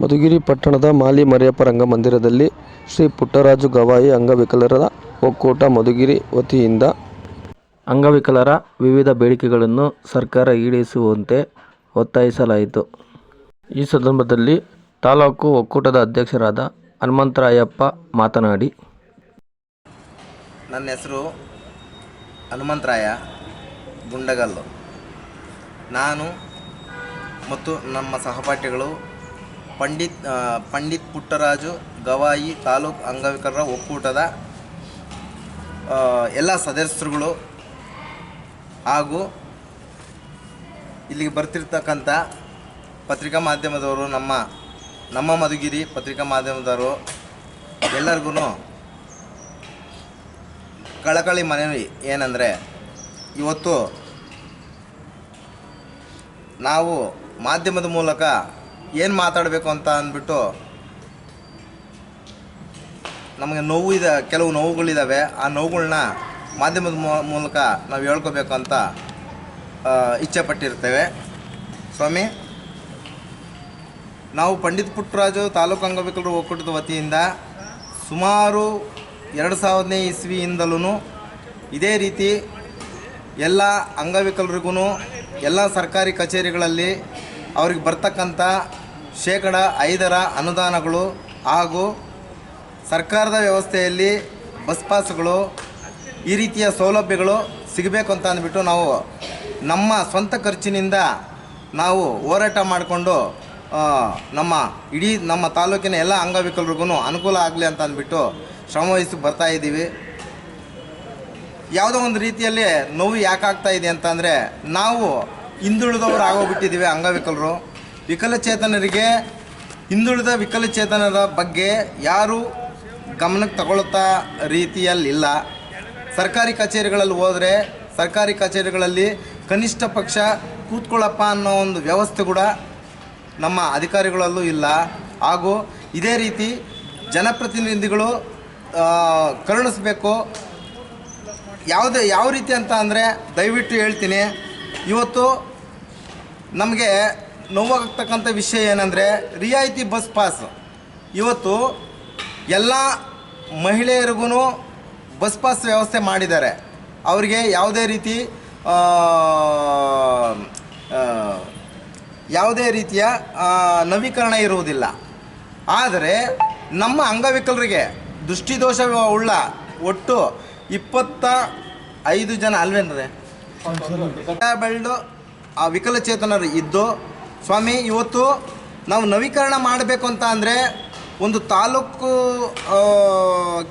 ಮಧುಗಿರಿ ಪಟ್ಟಣದ ಮಾಲಿ ಮರಿಯಪ್ಪ ರಂಗಮಂದಿರದಲ್ಲಿ ಶ್ರೀ ಪುಟ್ಟರಾಜು ಗವಾಯಿ ಅಂಗವಿಕಲರ ಒಕ್ಕೂಟ ಮಧುಗಿರಿ ವತಿಯಿಂದ ಅಂಗವಿಕಲರ ವಿವಿಧ ಬೇಡಿಕೆಗಳನ್ನು ಸರ್ಕಾರ ಈಡೇರಿಸುವಂತೆ ಒತ್ತಾಯಿಸಲಾಯಿತು. ಈ ಸಂದರ್ಭದಲ್ಲಿ ತಾಲೂಕು ಒಕ್ಕೂಟದ ಅಧ್ಯಕ್ಷರಾದ ಹನುಮಂತರಾಯಪ್ಪ ಮಾತನಾಡಿ, ನನ್ನ ಹೆಸರು ಹನುಮಂತರಾಯ ಗುಂಡಗಲ್ಲು. ನಾನು ಮತ್ತು ನಮ್ಮ ಸಹಪಾಠಿಗಳು ಪಂಡಿತ್ ಪಂಡಿತ್ ಪುಟ್ಟರಾಜು, ಗವಾಯಿ, ತಾಲೂಕು ಅಂಗವಿಕಲರ ಒಕ್ಕೂಟದ ಎಲ್ಲ ಸದಸ್ಯರುಗಳು ಹಾಗೂ ಇಲ್ಲಿಗೆ ಬರ್ತಿರ್ತಕ್ಕಂಥ ಪತ್ರಿಕಾ ಮಾಧ್ಯಮದವರು, ನಮ್ಮ ನಮ್ಮ ಮಧುಗಿರಿ ಪತ್ರಿಕಾ ಮಾಧ್ಯಮದವರು ಎಲ್ಲರಿಗೂ ಕಳಕಳಿ ಮನವಿ ಏನಂದರೆ, ಇವತ್ತು ನಾವು ಮಾಧ್ಯಮದ ಮೂಲಕ ಏನು ಮಾತಾಡಬೇಕು ಅಂತ ಅಂದ್ಬಿಟ್ಟು ನಮಗೆ ನೋವು ಇದೆ, ಕೆಲವು ನೋವುಗಳಿದ್ದಾವೆ ಆ ನೋವುಗಳನ್ನ ಮಾಧ್ಯಮದ ಮೂಲಕ ನಾವು ಹೇಳ್ಕೋಬೇಕು ಅಂತ ಇಚ್ಛೆ ಪಟ್ಟಿರ್ತೇವೆ ಸ್ವಾಮಿ, ನಾವು ಪಂಡಿತ್ ಪುಟ್ಟರಾಜು ತಾಲೂಕು ಅಂಗವಿಕಲರು ಒಕ್ಕೂಟದ ವತಿಯಿಂದ ಸುಮಾರು ಎರಡು ಸಾವಿರದನೇ ಇಸ್ವಿಯಿಂದಲೂ ಇದೇ ರೀತಿ ಎಲ್ಲ ಅಂಗವಿಕಲರಿಗೂ ಎಲ್ಲ ಸರ್ಕಾರಿ ಕಚೇರಿಗಳಲ್ಲಿ ಅವ್ರಿಗೆ ಬರ್ತಕ್ಕಂಥ ಶೇಕಡ ಐದರ ಅನುದಾನಗಳು ಹಾಗೂ ಸರ್ಕಾರದ ವ್ಯವಸ್ಥೆಯಲ್ಲಿ ಬಸ್ ಪಾಸ್ಗಳು ಈ ರೀತಿಯ ಸೌಲಭ್ಯಗಳು ಸಿಗಬೇಕು ಅಂತ ಅಂದ್ಬಿಟ್ಟು ನಾವು ನಮ್ಮ ಸ್ವಂತ ಖರ್ಚಿನಿಂದ ನಾವು ಹೋರಾಟ ಮಾಡಿಕೊಂಡು ನಮ್ಮ ಇಡೀ ನಮ್ಮ ತಾಲೂಕಿನ ಎಲ್ಲ ಅಂಗವಿಕಲರಿಗೂ ಅನುಕೂಲ ಆಗಲಿ ಅಂತ ಅಂದ್ಬಿಟ್ಟು ಶ್ರಮವಹಿಸಿ ಬರ್ತಾ ಇದ್ದೀವಿ. ಯಾವುದೋ ಒಂದು ರೀತಿಯಲ್ಲಿ ನೋವು ಯಾಕಾಗ್ತಾ ಇದೆ ಅಂತಂದರೆ ನಾವು ಹಿಂದುಳಿದವರು ಆಗೋಗ್ಬಿಟ್ಟಿದ್ದೀವಿ ಅಂಗವಿಕಲರು. ವಿಕಲಚೇತನರಿಗೆ ಹಿಂದುಳಿದ ವಿಕಲಚೇತನರ ಬಗ್ಗೆ ಯಾರು ಗಮನಕ್ಕೆ ತಗೊಳ್ತಾ ರೀತಿಯಲ್ಲಿಲ್ಲ. ಸರ್ಕಾರಿ ಕಚೇರಿಗಳಲ್ಲಿ ಹೋದರೆ ಸರ್ಕಾರಿ ಕಚೇರಿಗಳಲ್ಲಿ ಕನಿಷ್ಠ ಪಕ್ಷ ಕೂತ್ಕೊಳ್ಳಪ್ಪ ಅನ್ನೋ ಒಂದು ವ್ಯವಸ್ಥೆ ಕೂಡ ನಮ್ಮ ಅಧಿಕಾರಿಗಳಲ್ಲೂ ಇಲ್ಲ. ಹಾಗೂ ಇದೇ ರೀತಿ ಜನಪ್ರತಿನಿಧಿಗಳು ಕರುಣಿಸಬೇಕು. ಯಾವುದೇ, ಯಾವ ರೀತಿ ಅಂತ ಅಂದರೆ ದಯವಿಟ್ಟು ಹೇಳ್ತೀನಿ. ಇವತ್ತು ನಮಗೆ ನೋವಾಗ್ತಕ್ಕಂಥ ವಿಷಯ ಏನಂದರೆ ರಿಯಾಯಿತಿ ಬಸ್ ಪಾಸ್. ಇವತ್ತು ಎಲ್ಲ ಮಹಿಳೆಯರಿಗೂ ಬಸ್ ಪಾಸ್ ವ್ಯವಸ್ಥೆ ಮಾಡಿದ್ದಾರೆ. ಅವರಿಗೆ ಯಾವುದೇ ರೀತಿ ಯಾವುದೇ ರೀತಿಯ ನವೀಕರಣ ಇರುವುದಿಲ್ಲ. ಆದರೆ ನಮ್ಮ ಅಂಗವಿಕಲರಿಗೆ ದೃಷ್ಟಿದೋಷ ಉಳ್ಳ ಒಟ್ಟು ಇಪ್ಪತ್ತ ಐದು ಜನ ಅಲ್ವೇನ್ರೆ? ಬೆಳ್ದು ಆ ವಿಕಲಚೇತನರು ಇದ್ದು ಸ್ವಾಮಿ, ಇವತ್ತು ನಾವು ನವೀಕರಣ ಮಾಡಬೇಕು ಅಂತ ಅಂದರೆ ಒಂದು taluk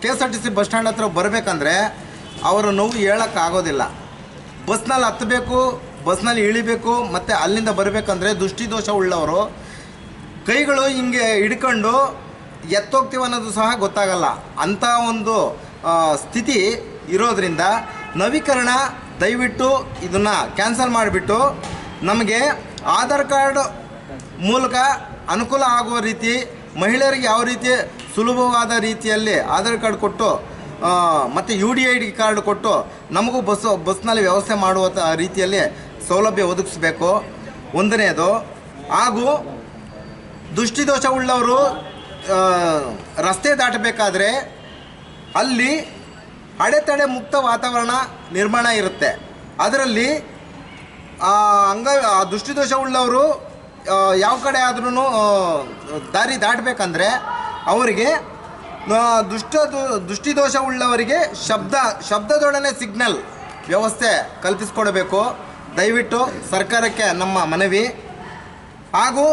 K S R T C bus stand ಹತ್ರ ಬರಬೇಕಂದ್ರೆ ಅವರು ನೋವು ಹೇಳೋಕ್ಕಾಗೋದಿಲ್ಲ. ಬಸ್ನಲ್ಲಿ ಹತ್ತಬೇಕು ಬಸ್ನಲ್ಲಿ ಇಳಿಬೇಕು, ಮತ್ತು ಅಲ್ಲಿಂದ ಬರಬೇಕಂದ್ರೆ ದೃಷ್ಟಿದೋಷ ಉಳ್ಳವರು ಕೈಗಳು ಹಿಂಗೆ ಹಿಡ್ಕೊಂಡು ಎತ್ತೋಗ್ತೀವಿ ಅನ್ನೋದು ಸಹ ಗೊತ್ತಾಗಲ್ಲ. ಅಂಥ ಒಂದು ಸ್ಥಿತಿ ಇರೋದರಿಂದ ನವೀಕರಣ ದಯವಿಟ್ಟು ಇದನ್ನು ಕ್ಯಾನ್ಸಲ್ ಮಾಡಿಬಿಟ್ಟು ನಮಗೆ ಆಧಾರ್ ಕಾರ್ಡ್ ಮೂಲಕ ಅನುಕೂಲ ಆಗುವ ರೀತಿ, ಮಹಿಳೆಯರಿಗೆ ಯಾವ ರೀತಿ ಸುಲಭವಾದ ರೀತಿಯಲ್ಲಿ ಆಧಾರ್ ಕಾರ್ಡ್ ಕೊಟ್ಟು ಮತ್ತು U D I D card ಕೊಟ್ಟು ನಮಗೂ ಬಸ್, ಬಸ್ನಲ್ಲಿ ವ್ಯವಸ್ಥೆ ಮಾಡುವ ರೀತಿಯಲ್ಲಿ ಸೌಲಭ್ಯ ಒದಗಿಸ್ಬೇಕು. ಒಂದನೆಯದು, ಹಾಗೂ ದುಷ್ಟಿದೋಷ ಉಳ್ಳವರು ರಸ್ತೆ ದಾಟಬೇಕಾದ್ರೆ ಅಲ್ಲಿ ಅಡೆತಡೆ ಮುಕ್ತ ವಾತಾವರಣ ನಿರ್ಮಾಣ ಇರುತ್ತೆ. ಅದರಲ್ಲಿ ಅಂಗ ದೃಷ್ಟಿದೋಷ ಉಳ್ಳವರು ಯಾವ ಕಡೆ ಆದ್ರೂ ದಾರಿ ದಾಟಬೇಕಂದ್ರೆ ಅವರಿಗೆ ದುಷ್ಟ ದೃಷ್ಟಿದೋಷ ಉಳ್ಳವರಿಗೆ ಶಬ್ದ, ಶಬ್ದದೊಡನೆ ಸಿಗ್ನಲ್ ವ್ಯವಸ್ಥೆ ಕಲ್ಪಿಸಿಕೊಡಬೇಕು. ದಯವಿಟ್ಟು ಸರ್ಕಾರಕ್ಕೆ ನಮ್ಮ ಮನವಿ. ಹಾಗೂ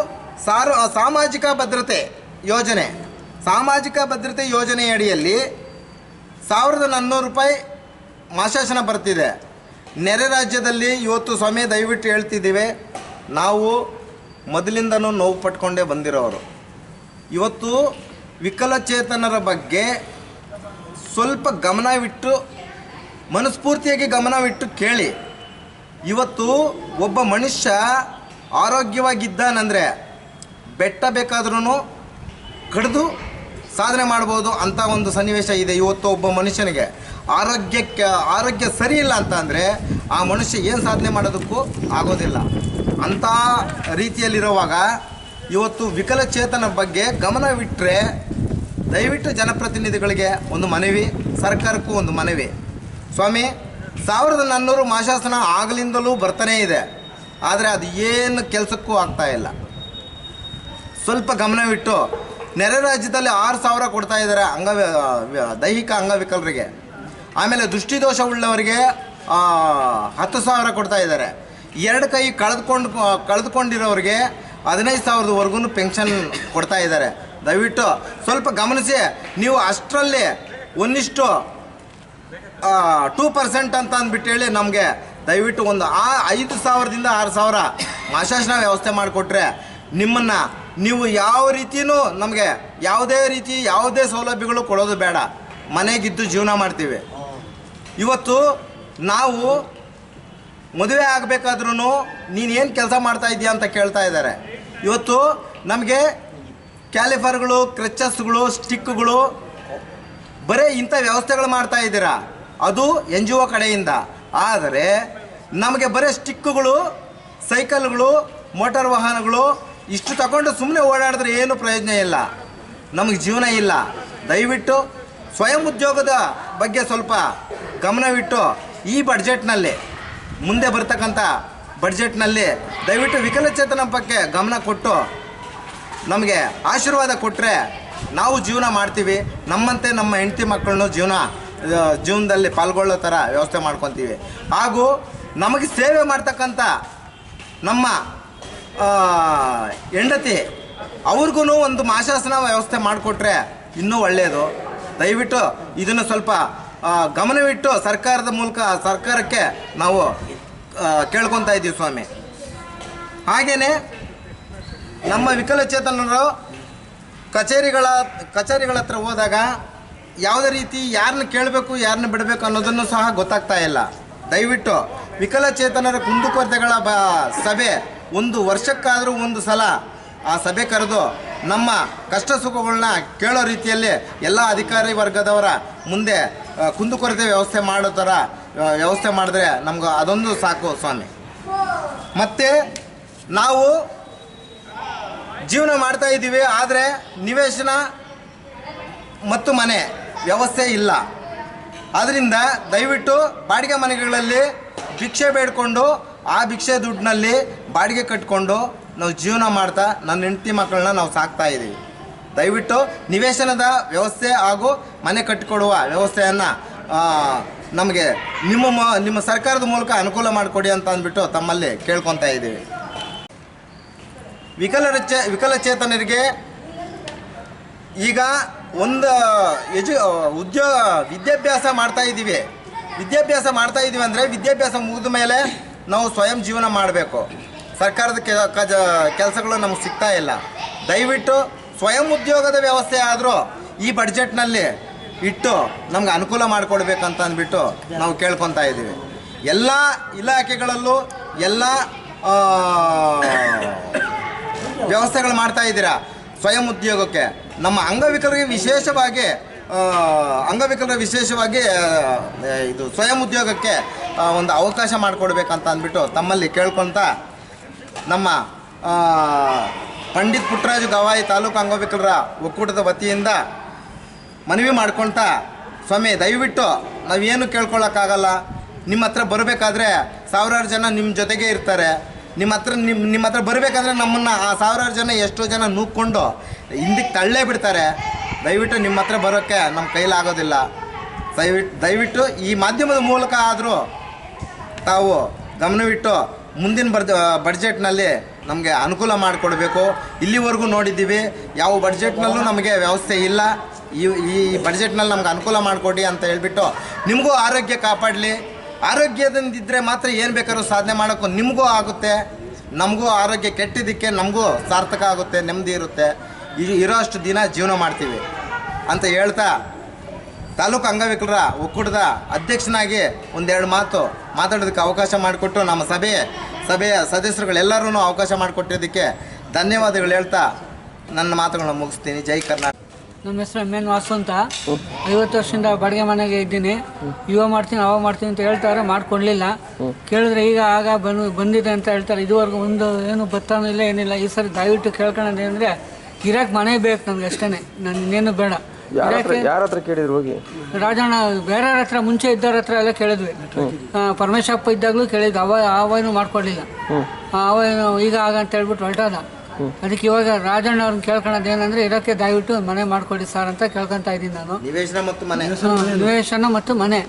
ಸಾರು ಸಾಮಾಜಿಕ ಭದ್ರತೆ ಯೋಜನೆ, ಸಾಮಾಜಿಕ ಭದ್ರತೆ ಯೋಜನೆಯಡಿಯಲ್ಲಿ ಸಾವಿರದ ನಾನ್ನೂರು ರೂಪಾಯಿ ಮಾಶಾಸನ ಬರ್ತಿದೆ. ನೆರೆ ರಾಜ್ಯದಲ್ಲಿ ಇವತ್ತು ಸ್ವಾಮಿ, ದಯವಿಟ್ಟು ಹೇಳ್ತಿದ್ದೀವಿ, ನಾವು ಮೊದಲಿಂದನೂ ನೋವು ಪಟ್ಕೊಂಡೇ ಬಂದಿರೋರು. ಇವತ್ತು ವಿಕಲಚೇತನರ ಬಗ್ಗೆ ಸ್ವಲ್ಪ ಗಮನವಿಟ್ಟು ಮನಸ್ಫೂರ್ತಿಯಾಗಿ ಗಮನವಿಟ್ಟು ಕೇಳಿ. ಇವತ್ತು ಒಬ್ಬ ಮನುಷ್ಯ ಆರೋಗ್ಯವಾಗಿದ್ದಾನಂದರೆ ಬೆಟ್ಟ ಬೇಕಾದ್ರೂ ಕಡಿದು ಸಾಧನೆ ಮಾಡ್ಬೋದು ಅಂತ ಒಂದು ಸನ್ನಿವೇಶ ಇದೆ ಇವತ್ತು ಒಬ್ಬ ಮನುಷ್ಯನಿಗೆ. ಆರೋಗ್ಯಕ್ಕೆ, ಆರೋಗ್ಯ ಸರಿ ಇಲ್ಲ ಅಂತ ಅಂದರೆ ಆ ಮನುಷ್ಯ ಏನು ಸಾಧನೆ ಮಾಡೋದಕ್ಕೂ ಆಗೋದಿಲ್ಲ. ಅಂಥ ರೀತಿಯಲ್ಲಿರುವಾಗ ಇವತ್ತು ವಿಕಲಚೇತನ ಬಗ್ಗೆ ಗಮನವಿಟ್ಟರೆ ದಯವಿಟ್ಟು ಜನಪ್ರತಿನಿಧಿಗಳಿಗೆ ಒಂದು ಮನವಿ, ಸರ್ಕಾರಕ್ಕೂ ಒಂದು ಮನವಿ. ಸ್ವಾಮಿ, ಸಾವಿರದ ನಾನ್ನೂರು ಮಾಶಾಸನ ಆಗಲಿಂದಲೂ ಬರ್ತಾನೇ ಇದೆ. ಆದರೆ ಅದು ಏನು ಕೆಲಸಕ್ಕೂ ಆಗ್ತಾ ಇಲ್ಲ. ಸ್ವಲ್ಪ ಗಮನವಿಟ್ಟು ನೆರೆ ರಾಜ್ಯದಲ್ಲಿ ಆರು ಸಾವಿರ ಕೊಡ್ತಾ ಇದ್ದಾರೆ ಅಂಗ ದೈಹಿಕ ಅಂಗವಿಕಲರಿಗೆ. ಆಮೇಲೆ ದೃಷ್ಟಿದೋಷ ಉಳ್ಳವರಿಗೆ ಹತ್ತು ಸಾವಿರ ಕೊಡ್ತಾ ಇದ್ದಾರೆ. ಎರಡು ಕೈ ಕಳೆದುಕೊಂಡು, ಕಳೆದುಕೊಂಡಿರೋರಿಗೆ ಹದಿನೈದು ಸಾವಿರದವರೆಗೂ ಪೆನ್ಷನ್ ಕೊಡ್ತಾ ಇದ್ದಾರೆ. ದಯವಿಟ್ಟು ಸ್ವಲ್ಪ ಗಮನಿಸಿ, ನೀವು ಅಷ್ಟರಲ್ಲಿ ಒಂದಿಷ್ಟು ಟೂ ಪರ್ಸೆಂಟ್ ಅಂತ ಅಂದ್ಬಿಟ್ಟು ಹೇಳಿ ನಮಗೆ ದಯವಿಟ್ಟು ಒಂದು ಆ ಐದು ಸಾವಿರದಿಂದ ಆರು ಸಾವಿರ ಮಾಶಾಸನ ವ್ಯವಸ್ಥೆ ಮಾಡಿಕೊಟ್ರೆ ನಿಮ್ಮನ್ನು ನೀವು ಯಾವ ರೀತಿಯೂ ನಮಗೆ ಯಾವುದೇ ರೀತಿ ಯಾವುದೇ ಸೌಲಭ್ಯಗಳು ಕೊಡೋದು ಬೇಡ. ಮನೆಗಿದ್ದು ಜೀವನ ಮಾಡ್ತೀವಿ. ಇವತ್ತು ನಾವು ಮದುವೆ ಆಗಬೇಕಾದ್ರೂ ನೀನು ಏನು ಕೆಲಸ ಮಾಡ್ತಾ ಇದೀಯ ಅಂತ ಕೇಳ್ತಾ ಇದ್ದಾರೆ ಇವತ್ತು ನಮಗೆ ಕ್ಯಾಲಿಫರ್ಗಳು ಕ್ರಚಸ್ಗಳು ಸ್ಟಿಕ್ಗಳು, ಬರೀ ಇಂಥ ವ್ಯವಸ್ಥೆಗಳು ಮಾಡ್ತಾ ಇದ್ದೀರಾ. ಅದು ಎನ್ ಜಿ ಒ ಕಡೆಯಿಂದ. ಆದರೆ ನಮಗೆ ಬರೀ ಸ್ಟಿಕ್ಕುಗಳು ಸೈಕಲ್ಗಳು, ಮೋಟಾರ್ ವಾಹನಗಳು ಇಷ್ಟು ತಗೊಂಡು ಸುಮ್ಮನೆ ಓಡಾಡಿದ್ರೆ ಏನು ಪ್ರಯೋಜನ ಇಲ್ಲ. ನಮಗೆ ಜೀವನ ಇಲ್ಲ. ದಯವಿಟ್ಟು ಸ್ವಯಂ ಉದ್ಯೋಗದ ಬಗ್ಗೆ ಸ್ವಲ್ಪ ಗಮನವಿಟ್ಟು ಈ ಬಡ್ಜೆಟ್ನಲ್ಲಿ ಮುಂದೆ ಬರ್ತಕ್ಕಂಥ ಬಡ್ಜೆಟ್ನಲ್ಲಿ ದಯವಿಟ್ಟು ವಿಕಲಚೇತನ ಬಗ್ಗೆ ಗಮನ ಕೊಟ್ಟು ನಮಗೆ ಆಶೀರ್ವಾದ ಕೊಟ್ಟರೆ ನಾವು ಜೀವನ ಮಾಡ್ತೀವಿ. ನಮ್ಮಂತೆ ನಮ್ಮ ಹೆಂಡತಿ ಮಕ್ಕಳನ್ನು ಜೀವನ ಜೀವನದಲ್ಲಿ ಪಾಲ್ಗೊಳ್ಳೋ ಥರ ವ್ಯವಸ್ಥೆ ಮಾಡ್ಕೊತೀವಿ. ಹಾಗೂ ನಮಗೆ ಸೇವೆ ಮಾಡ್ತಕ್ಕಂಥ ನಮ್ಮ ಹೆಂಡತಿ ಅವ್ರಿಗೂ ಒಂದು ಮಾಶಾಸನ ವ್ಯವಸ್ಥೆ ಮಾಡಿಕೊಟ್ರೆ ಇನ್ನೂ ಒಳ್ಳೆಯದು ದಯವಿಟ್ಟು ಇದನ್ನು ಸ್ವಲ್ಪ ಗಮನವಿಟ್ಟು ಸರ್ಕಾರದ ಮೂಲಕ, ಸರ್ಕಾರಕ್ಕೆ ನಾವು ಕೇಳ್ಕೊತ ಇದ್ದೀವಿ ಸ್ವಾಮಿ. ಹಾಗೆಯೇ ನಮ್ಮ ವಿಕಲಚೇತನರು ಕಚೇರಿಗಳ ಕಚೇರಿಗಳ ಹತ್ರ ಹೋದಾಗ ಯಾವುದೇ ರೀತಿ ಯಾರನ್ನ ಕೇಳಬೇಕು, ಯಾರನ್ನ ಬಿಡಬೇಕು ಅನ್ನೋದನ್ನು ಸಹ ಗೊತ್ತಾಗ್ತಾ ಇಲ್ಲ. ದಯವಿಟ್ಟು ವಿಕಲಚೇತನರ ಕುಂದುಕೊರತೆಗಳ ಬ, ಸಭೆ ಒಂದು ವರ್ಷಕ್ಕಾದರೂ ಒಂದು ಸಲ ಆ ಸಭೆ ಕರೆದು ನಮ್ಮ ಕಷ್ಟ ಸುಖಗಳನ್ನ ಕೇಳೋ ರೀತಿಯಲ್ಲಿ ಎಲ್ಲ ಅಧಿಕಾರಿ ವರ್ಗದವರ ಮುಂದೆ ಕುಂದುಕೊರತೆ ವ್ಯವಸ್ಥೆ ಮಾಡೋ ಥರ ವ್ಯವಸ್ಥೆ ಮಾಡಿದ್ರೆ ನಮ್ಗೆ ಅದೊಂದು ಸಾಕು ಸ್ವಾಮಿ. ಮತ್ತು ನಾವು ಜೀವನ ಮಾಡ್ತಾ ಇದ್ದೀವಿ, ಆದರೆ ನಿವೇಶನ ಮತ್ತು ಮನೆ ವ್ಯವಸ್ಥೆ ಇಲ್ಲ. ಆದ್ದರಿಂದ ದಯವಿಟ್ಟು ಬಾಡಿಗೆ ಮನೆಗಳಲ್ಲಿ ಭಿಕ್ಷೆ ಬೇಡಿಕೊಂಡು, ಆ ಭಿಕ್ಷೆ ದುಡ್ಡಿನಲ್ಲಿ ಬಾಡಿಗೆ ಕಟ್ಕೊಂಡು ನಾವು ಜೀವನ ಮಾಡ್ತಾ, ನನ್ನ ಹೆಂಡತಿ ಮಕ್ಕಳನ್ನ ನಾವು ಸಾಕ್ತಾ ಇದ್ದೀವಿ. ದಯವಿಟ್ಟು ನಿವೇಶನದ ವ್ಯವಸ್ಥೆ ಹಾಗೂ ಮನೆ ಕಟ್ಟಿಕೊಡುವ ವ್ಯವಸ್ಥೆಯನ್ನು ನಮಗೆ ನಿಮ್ಮ ನಿಮ್ಮ ಸರ್ಕಾರದ ಮೂಲಕ ಅನುಕೂಲ ಮಾಡಿಕೊಡಿ ಅಂತ ಅಂದ್ಬಿಟ್ಟು ತಮ್ಮಲ್ಲಿ ಕೇಳ್ಕೊತಾ ಇದ್ದೀವಿ. ವಿಕಲರಚೇ ವಿಕಲಚೇತನರಿಗೆ ಈಗ ಒಂದು ಎಜು ಉದ್ಯೋಗ ವಿದ್ಯಾಭ್ಯಾಸ ಮಾಡ್ತಾ ಇದ್ದೀವಿ. ವಿದ್ಯಾಭ್ಯಾಸ ಮಾಡ್ತಾ ಇದ್ದೀವಿ ಅಂದರೆ ವಿದ್ಯಾಭ್ಯಾಸ ಮುಗಿದ ಮೇಲೆ ನಾವು ಸ್ವಯಂ ಜೀವನ ಮಾಡಬೇಕು. ಸರ್ಕಾರದ ಕೆಲಸಗಳು ನಮಗೆ ಸಿಗ್ತಾ ಇಲ್ಲ. ದಯವಿಟ್ಟು ಸ್ವಯಂ ಉದ್ಯೋಗದ ವ್ಯವಸ್ಥೆ ಆದರೂ ಈ ಬಡ್ಜೆಟ್ನಲ್ಲಿ ಇಟ್ಟು ನಮ್ಗೆ ಅನುಕೂಲ ಮಾಡಿಕೊಡ್ಬೇಕಂತ ಅಂದ್ಬಿಟ್ಟು ನಾವು ಕೇಳ್ಕೊತಾ ಇದ್ದೀವಿ. ಎಲ್ಲ ಇಲಾಖೆಗಳಲ್ಲೂ ಎಲ್ಲ ವ್ಯವಸ್ಥೆಗಳು ಮಾಡ್ತಾ ಇದ್ದೀರಾ? ಸ್ವಯಂ ಉದ್ಯೋಗಕ್ಕೆ. ನಮ್ಮ ಅಂಗವಿಕಲರಿಗೆ ವಿಶೇಷವಾಗಿ ಅಂಗವಿಕಲರ ವಿಶೇಷವಾಗಿ ಇದು ಸ್ವಯಂ ಉದ್ಯೋಗಕ್ಕೆ ಒಂದು ಅವಕಾಶ ಮಾಡಿಕೊಡ್ಬೇಕಂತ ಅಂದ್ಬಿಟ್ಟು ತಮ್ಮಲ್ಲಿ ಕೇಳ್ಕೊತ ನಮ್ಮ ಪಂಡಿತ್ ಪುಟ್ಟರಾಜು ಗವಾಯಿ ತಾಲೂಕು ಅಂಗವಿಕಲರ ಒಕ್ಕೂಟದ ವತಿಯಿಂದ ಮನವಿ ಮಾಡ್ಕೊಳ್ತಾ ಸ್ವಾಮಿ ದಯವಿಟ್ಟು ನಾವೇನು ಕೇಳ್ಕೊಳ್ಳೋಕ್ಕಾಗಲ್ಲ ನಿಮ್ಮ ಹತ್ರ ಬರಬೇಕಾದ್ರೆ ಸಾವಿರಾರು ಜನ ನಿಮ್ಮ ಜೊತೆಗೆ ಇರ್ತಾರೆ. ನಿಮ್ಮ ಹತ್ರ ನಿಮ್ಮ ನಿಮ್ಮ ಹತ್ರ ಬರಬೇಕಾದ್ರೆ ನಮ್ಮನ್ನು ಆ ಸಾವಿರಾರು ಜನ ಎಷ್ಟೋ ಜನ ನೂಕ್ಕೊಂಡು ಹಿಂದಕ್ಕೆ ತಳ್ಳೇ ಬಿಡ್ತಾರೆ. ದಯವಿಟ್ಟು ನಿಮ್ಮ ಹತ್ರ ಬರೋಕ್ಕೆ ನಮ್ಮ ಕೈಲಾಗೋದಿಲ್ಲ. ದಯವಿಟ್ಟು ದಯವಿಟ್ಟು ಈ ಮಾಧ್ಯಮದ ಮೂಲಕ ಆದರೂ ತಾವು ಗಮನವಿಟ್ಟು ಮುಂದಿನ ಬರ್ಜ ಬಡ್ಜೆಟ್ನಲ್ಲಿ ನಮಗೆ ಅನುಕೂಲ ಮಾಡಿಕೊಡ್ಬೇಕು. ಇಲ್ಲಿವರೆಗೂ ನೋಡಿದ್ದೀವಿ, ಯಾವ ಬಡ್ಜೆಟ್ನಲ್ಲೂ ನಮಗೆ ವ್ಯವಸ್ಥೆ ಇಲ್ಲ. ಈ ಈ ಬಡ್ಜೆಟ್ನಲ್ಲಿ ನಮ್ಗೆ ಅನುಕೂಲ ಮಾಡಿಕೊಡಿ ಅಂತ ಹೇಳಿಬಿಟ್ಟು ನಿಮಗೂ ಆರೋಗ್ಯ ಕಾಪಾಡಲಿ. ಆರೋಗ್ಯದಿಂದಿದ್ದರೆ ಮಾತ್ರ ಏನು ಬೇಕಾದ್ರೂ ಸಾಧನೆ ಮಾಡೋಕ್ಕೂ ನಿಮಗೂ ಆಗುತ್ತೆ. ನಮಗೂ ಆರೋಗ್ಯ ಕೆಟ್ಟಿದ್ದಕ್ಕೆ ನಮಗೂ ಸಾರ್ಥಕ ಆಗುತ್ತೆ, ನೆಮ್ಮದಿ ಇರುತ್ತೆ. ಇರೋಷ್ಟು ಇರೋ ಅಷ್ಟು ದಿನ ಜೀವನ ಮಾಡ್ತೀವಿ ಅಂತ ಹೇಳ್ತಾ ತಾಲೂಕು ಅಂಗವಿಕಲರ, ಒಕ್ಕೂಟದ ಅಧ್ಯಕ್ಷನಾಗಿ ಒಂದೆರಡು ಮಾತು ಮಾತಾಡೋದಕ್ಕೆ ಅವಕಾಶ ಮಾಡಿಕೊಟ್ಟು ನಮ್ಮ ಸಭೆ, ಸಭೆಯ ಸದಸ್ಯರುಗಳೆಲ್ಲರೂ ಅವಕಾಶ ಮಾಡಿಕೊಟ್ಟಿದ್ದಕ್ಕೆ ಧನ್ಯವಾದಗಳು ಹೇಳ್ತಾ ನನ್ನ ಮಾತುಗಳನ್ನು ಮುಗಿಸ್ತೀನಿ. ಜೈ ಕರ್ನಾಟಕ. ನಮ್ಮ ಹೆಸರು ಎಂ ಎನ್ ವಾಸು ಅಂತ. ಐವತ್ತು ವರ್ಷದಿಂದ ಬಾಡಿಗೆ ಮನೆಗೆ ಇದ್ದೀನಿ. ಇವಾಗ ಮಾಡ್ತೀನಿ, ಅವಾಗ ಮಾಡ್ತೀನಿ ಅಂತ ಹೇಳ್ತಾರೆ ಮಾಡ್ಕೊಡ್ಲಿಲ್ಲ ಕೇಳಿದ್ರೆ ಈಗ ಆಗ ಬಂದು, ಬಂದಿದೆ ಅಂತ ಹೇಳ್ತಾರೆ. ಇದುವರೆಗೂ ಒಂದು ಏನು ಬತ್ತಾನೂ ಇಲ್ಲ, ಏನಿಲ್ಲ. ಈ ಸರಿ ದಯವಿಟ್ಟು ಕೇಳ್ಕೊಳ್ಳೋದು ಅಂದರೆ ಗಿರಾಕ್ ಮನೆ ಬೇಕು ನನಗೆ ಅಷ್ಟೇ ನಾನು ಇನ್ನೇನು ಬೇಡ. ಯಾರ ಹತ್ರ ಕೇಳಿದ್ರು ಹೋಗಿ? ರಾಜಣ್ಣ ಬೇರೆ ಹತ್ರ ಮುಂಚೆ ಇದ್ದವ್ರ ಹತ್ರ ಎಲ್ಲ ಕೇಳಿದ್ವಿ. ಪರಮೇಶಪ್ಪ ಇದ್ದಾಗಲೂ ಕೇಳಿದ್ವಿ ಅವ ಅವನು ಮಾಡ್ಕೊಡ್ಲಿಲ್ಲ. ಅವೇನು ಈಗ ಆಗ ಅಂತ ಹೇಳ್ಬಿಟ್ಟು ಹೊರಟದ. ಅದಕ್ಕೆ ಇವಾಗ ರಾಜಣ್ಣ ಅವ್ರನ್ನ ಕೇಳ್ಕೊಳೋದು ಏನಂದ್ರೆ ಇದಕ್ಕೆ ದಯವಿಟ್ಟು ಮನೆ ಮಾಡ್ಕೊಡಿ ಸರ್ ಅಂತ ಕೇಳ್ಕೊಂತ ಇದ್ದೀನಿ ನಾನು. ನಿವೇಶನ ಮತ್ತು ಮನೆ. ನಿವೇಶನ ಮತ್ತು ಮನೆ.